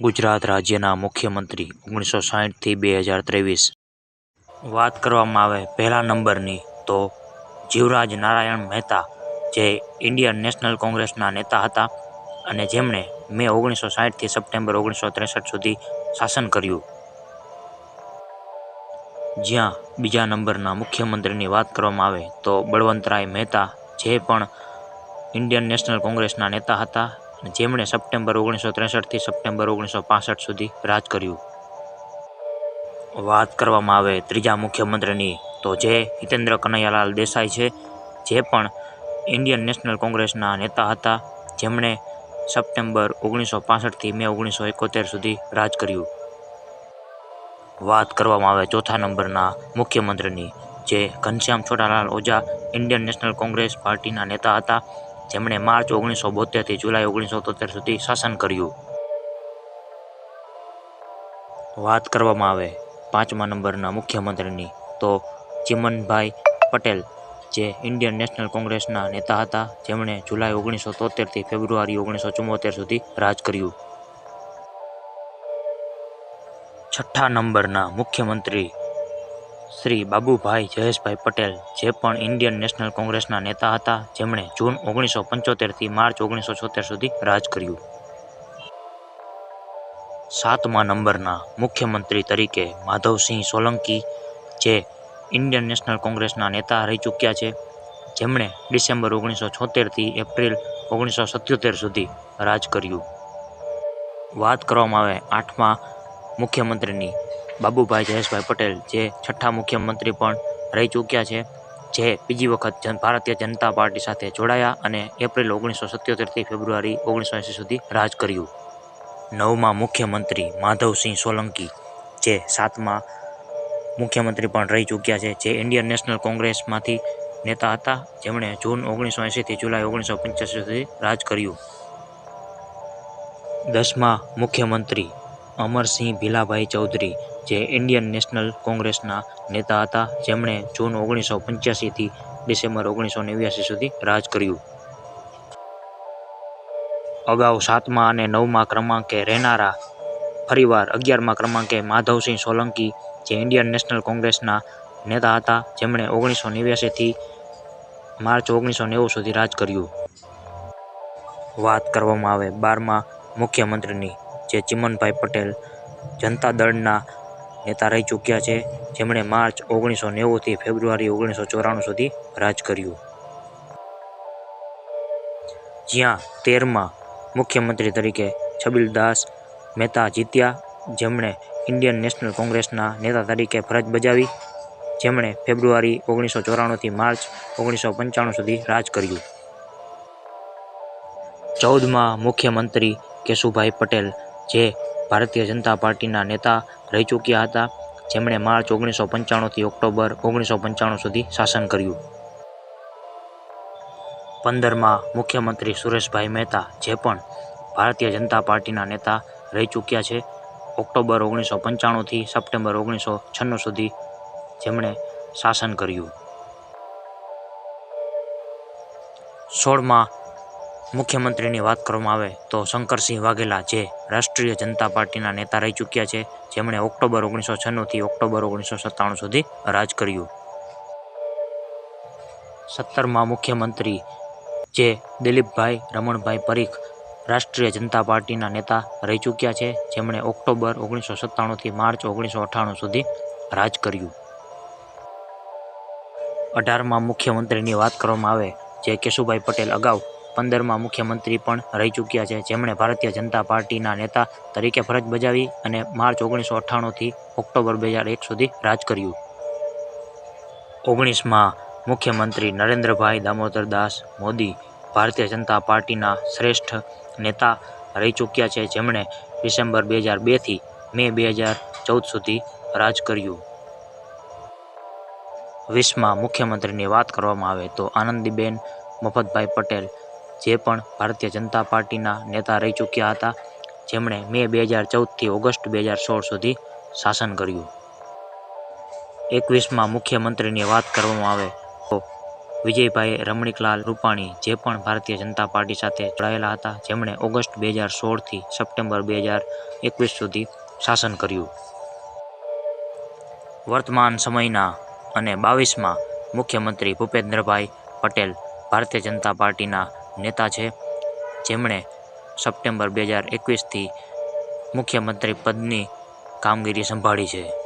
ગુજરાત રાજ્યના મુખ્યમંત્રી ઓગણીસો સાહીઠથી બે હજાર ત્રેવીસ. વાત કરવામાં આવે પહેલા નંબરની તો જીવરાજ નારાયણ મહેતા જે ઇન્ડિયન નેશનલ કોંગ્રેસના નેતા હતા અને જેમણે મે ઓગણીસો સાહીઠથી સપ્ટેમ્બર ઓગણીસો ત્રેસઠ સુધી શાસન કર્યું. જ્યાં બીજા નંબરના મુખ્યમંત્રીની વાત કરવામાં આવે તો બળવંતરાય મહેતા જે પણ ઇન્ડિયન નેશનલ કોંગ્રેસના નેતા હતા જેમણે સપ્ટેમ્બર ઓગણીસો ત્રેસઠથી સપ્ટેમ્બર ઓગણીસો પાસઠ સુધી રાજ કર્યું. વાત કરવામાં આવે ત્રીજા મુખ્યમંત્રીની, તો જે હિતેન્દ્ર કનૈયાલાલ દેસાઈ છે, જે પણ ઇન્ડિયન નેશનલ કોંગ્રેસના નેતા હતા, જેમણે સપ્ટેમ્બર ઓગણીસો પાસઠથી મે ઓગણીસો એકોતેર સુધી રાજ કર્યું. વાત કરવામાં આવે ચોથા નંબરના મુખ્યમંત્રીની, જે Ghanshyam Chhotalal Oza Indian National Congress પાર્ટીના નેતા હતા જેમણે માર્ચ ઓગણીસો બોતેરથી જુલાઈ ઓગણીસો તોતેર સુધી શાસન કર્યું. વાત કરવામાં આવે પાંચમા નંબરના મુખ્યમંત્રીની, તો ચિમનભાઈ પટેલ, જે ઇન્ડિયન નેશનલ કોંગ્રેસના નેતા હતા, જેમણે જુલાઈ ઓગણીસો તોતેરથી ફેબ્રુઆરી ઓગણીસો ચુમ્મોતેર સુધી રાજ કર્યું. છઠ્ઠા નંબરના મુખ્યમંત્રી શ્રી બાબુભાઈ જયેશભાઈ પટેલ, જે પણ ઇન્ડિયન નેશનલ કોંગ્રેસના નેતા હતા, જેમણે જૂન ઓગણીસો પંચોતેરથી માર્ચ ઓગણીસો છોતેર સુધી રાજ કર્યું. સાતમા નંબરના મુખ્યમંત્રી તરીકે માધવસિંહ સોલંકી, જે ઇન્ડિયન નેશનલ કોંગ્રેસના નેતા રહી ચૂક્યા છે, જેમણે ડિસેમ્બર ઓગણીસો છોતેરથી એપ્રિલ ઓગણીસો સત્યોતેર સુધી રાજ કર્યું. વાત કરવામાં આવે આઠમા મુખ્યમંત્રીની. બાબુભાઈ જયેશભાઈ પટેલ, જે છઠ્ઠા મુખ્યમંત્રી પણ રહી ચૂક્યા છે, જે બીજી વખત ભારતીય જનતા પાર્ટી સાથે જોડાયા અને એપ્રિલ ઓગણીસો સત્યોતેરથી ફેબ્રુઆરી ઓગણીસો એંસી સુધી રાજ કર્યું. નવમા મુખ્યમંત્રી માધવસિંહ સોલંકી, જે સાતમા મુખ્યમંત્રી પણ રહી ચૂક્યા છે, જે ઇન્ડિયન નેશનલ કોંગ્રેસમાંથી નેતા હતા, જેમણે જૂન ઓગણીસો એંસીથી જુલાઈ ઓગણીસો પંચ્યાસી સુધી રાજ કર્યું. દસમા મુખ્યમંત્રી અમરસિંહ ભીલાભાઈ ચૌધરી, જે ઇન્ડિયન નેશનલ કોંગ્રેસના નેતા હતા, જેમણે જૂન ઓગણીસો પંચ્યાસીથી ડિસેમ્બર ઓગણીસો નેવ્યાસી સુધી રાજ કર્યું. અગાઉ સાતમા અને નવમા ક્રમાંકે રહેનારા ફરીવાર અગિયારમા ક્રમાંકે માધવસિંહ સોલંકી, જે ઇન્ડિયન નેશનલ કોંગ્રેસના નેતા હતા, જેમણે ઓગણીસો નેવ્યાસીથી માર્ચ ઓગણીસો નેવું સુધી રાજ કર્યું. વાત કરવામાં આવે બારમા મુખ્યમંત્રીની. જે ચિમનભાઈ પટેલ જનતા દળના નેતા રહી ચૂક્યા છે, જેમણે માર્ચ ઓગણીસો નેવુંથી ફેબ્રુઆરી ઓગણીસો ચોરાણું સુધી રાજ કર્યું. જ્યાં તેરમાં મુખ્યમંત્રી તરીકે છબીલદાસ મહેતા જીત્યા, જેમણે ઇન્ડિયન નેશનલ કોંગ્રેસના નેતા તરીકે ફરજ બજાવી, જેમણે ફેબ્રુઆરી ઓગણીસો ચોરાણુંથી માર્ચ ઓગણીસો પંચાણું સુધી રાજ કર્યું. ચૌદમાં મુખ્યમંત્રી કેશુભાઈ પટેલ જે ભારતીય જનતા પાર્ટીના નેતા રહી ચૂક્યા હતા, જેમણે માર્ચ ઓગણીસો પંચાણુંથી ઓક્ટોબર ઓગણીસો પંચાણું સુધી શાસન કર્યું. પંદરમાં મુખ્યમંત્રી સુરેશભાઈ મહેતા જે પણ ભારતીય જનતા પાર્ટીના નેતા રહી ચૂક્યા છે, ઓક્ટોબર ઓગણીસો પંચાણુંથી સપ્ટેમ્બર ઓગણીસો છન્નું સુધી જેમણે શાસન કર્યું. સોળમાં મુખ્યમંત્રીની વાત કરવામાં આવે તો શંકરસિંહ વાઘેલા જે રાષ્ટ્રીય જનતા પાર્ટીના નેતા રહી ચૂક્યા છે, જેમણે ઓક્ટોબર ઓગણીસો છન્નુંથી ઓક્ટોબર ઓગણીસો સત્તાણું સુધી રાજ કર્યું. સત્તરમાં મુખ્યમંત્રી જે દિલીપભાઈ રમણભાઈ પરીખ રાષ્ટ્રીય જનતા પાર્ટીના નેતા રહી ચૂક્યા છે, જેમણે ઓક્ટોબર ઓગણીસો સત્તાણુંથી માર્ચ ઓગણીસો અઠ્ઠાણું સુધી રાજ કર્યું. અઢારમાં મુખ્યમંત્રીની વાત કરવામાં આવે, જે કેશુભાઈ પટેલ અગાઉ પંદરમાં મુખ્યમંત્રી પણ રહી ચૂક્યા છે. જેમણે ભારતીય જનતા પાર્ટીના નેતા તરીકે ફરજ બજાવી અને માર્ચ ઓગણીસો અઠ્ઠાણુંથી ઓક્ટોબર બે હજાર એક સુધી રાજ કર્યું. ઓગણીસમાં મુખ્યમંત્રી નરેન્દ્રભાઈ દામોદરદાસ મોદી ભારતીય જનતા પાર્ટીના શ્રેષ્ઠ નેતા રહી ચૂક્યા છે, જેમણે ડિસેમ્બર બે હજાર બેથી મે બે હજાર ચૌદ સુધી રાજ કર્યું. વીસમાં મુખ્યમંત્રીની વાત કરવામાં આવે તો આનંદીબેન મફતભાઈ પટેલ જે પણ ભારતીય જનતા પાર્ટીના નેતા રહી ચૂક્યા હતા, જેમણે મે બે હજાર ચૌદથી ઓગસ્ટ બે હજાર સોળ સુધી શાસન કર્યું. એકવીસમાં મુખ્યમંત્રીની વાત કરવામાં આવે તો વિજયભાઈ રમણીકલાલ રૂપાણી જે પણ ભારતીય જનતા પાર્ટી સાથે જોડાયેલા હતા, જેમણે ઓગસ્ટ બે હજાર સોળથી સપ્ટેમ્બર બે હજાર એકવીસ સુધી શાસન કર્યું. વર્તમાન સમયના અને બાવીસમાં મુખ્યમંત્રી ભૂપેન્દ્રભાઈ પટેલ ભારતીય જનતા પાર્ટીના નેતા છે. જેમણે સપ્ટેમ્બર બે હજાર એકવીસથી મુખ્યમંત્રી પદની કામગીરી સંભાળી છે.